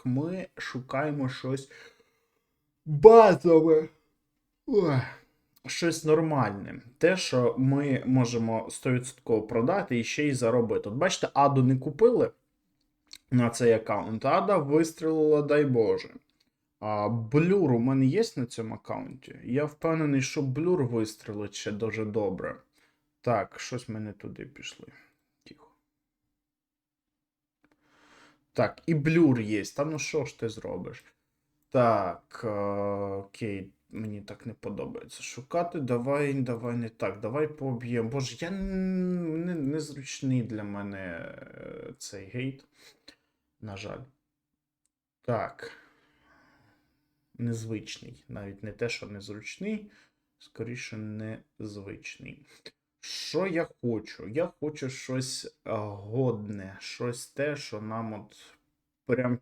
перших ми шукаємо щось базове. Щось нормальне. Те, що ми можемо 100% продати і ще й заробити. От бачите, аду не купили на цей аккаунт. Ада вистрілила, дай Боже. А, блюр у мене є на цьому аккаунті. Я впевнений, що блюр вистрілить ще дуже добре. Так, щось ми не туди пішли. Так, і блюр є. Та ну що ж ти зробиш? Так, е, окей, мені так не подобається. Шукати, давай, давай не так, давай пооб'ємо. Боже, я не, незручний для мене е, цей гейт. На жаль. Так. Незвичний. Навіть не те, що незручний, скоріше незвичний. Що я хочу? Я хочу щось е, годне, щось те, що нам от прям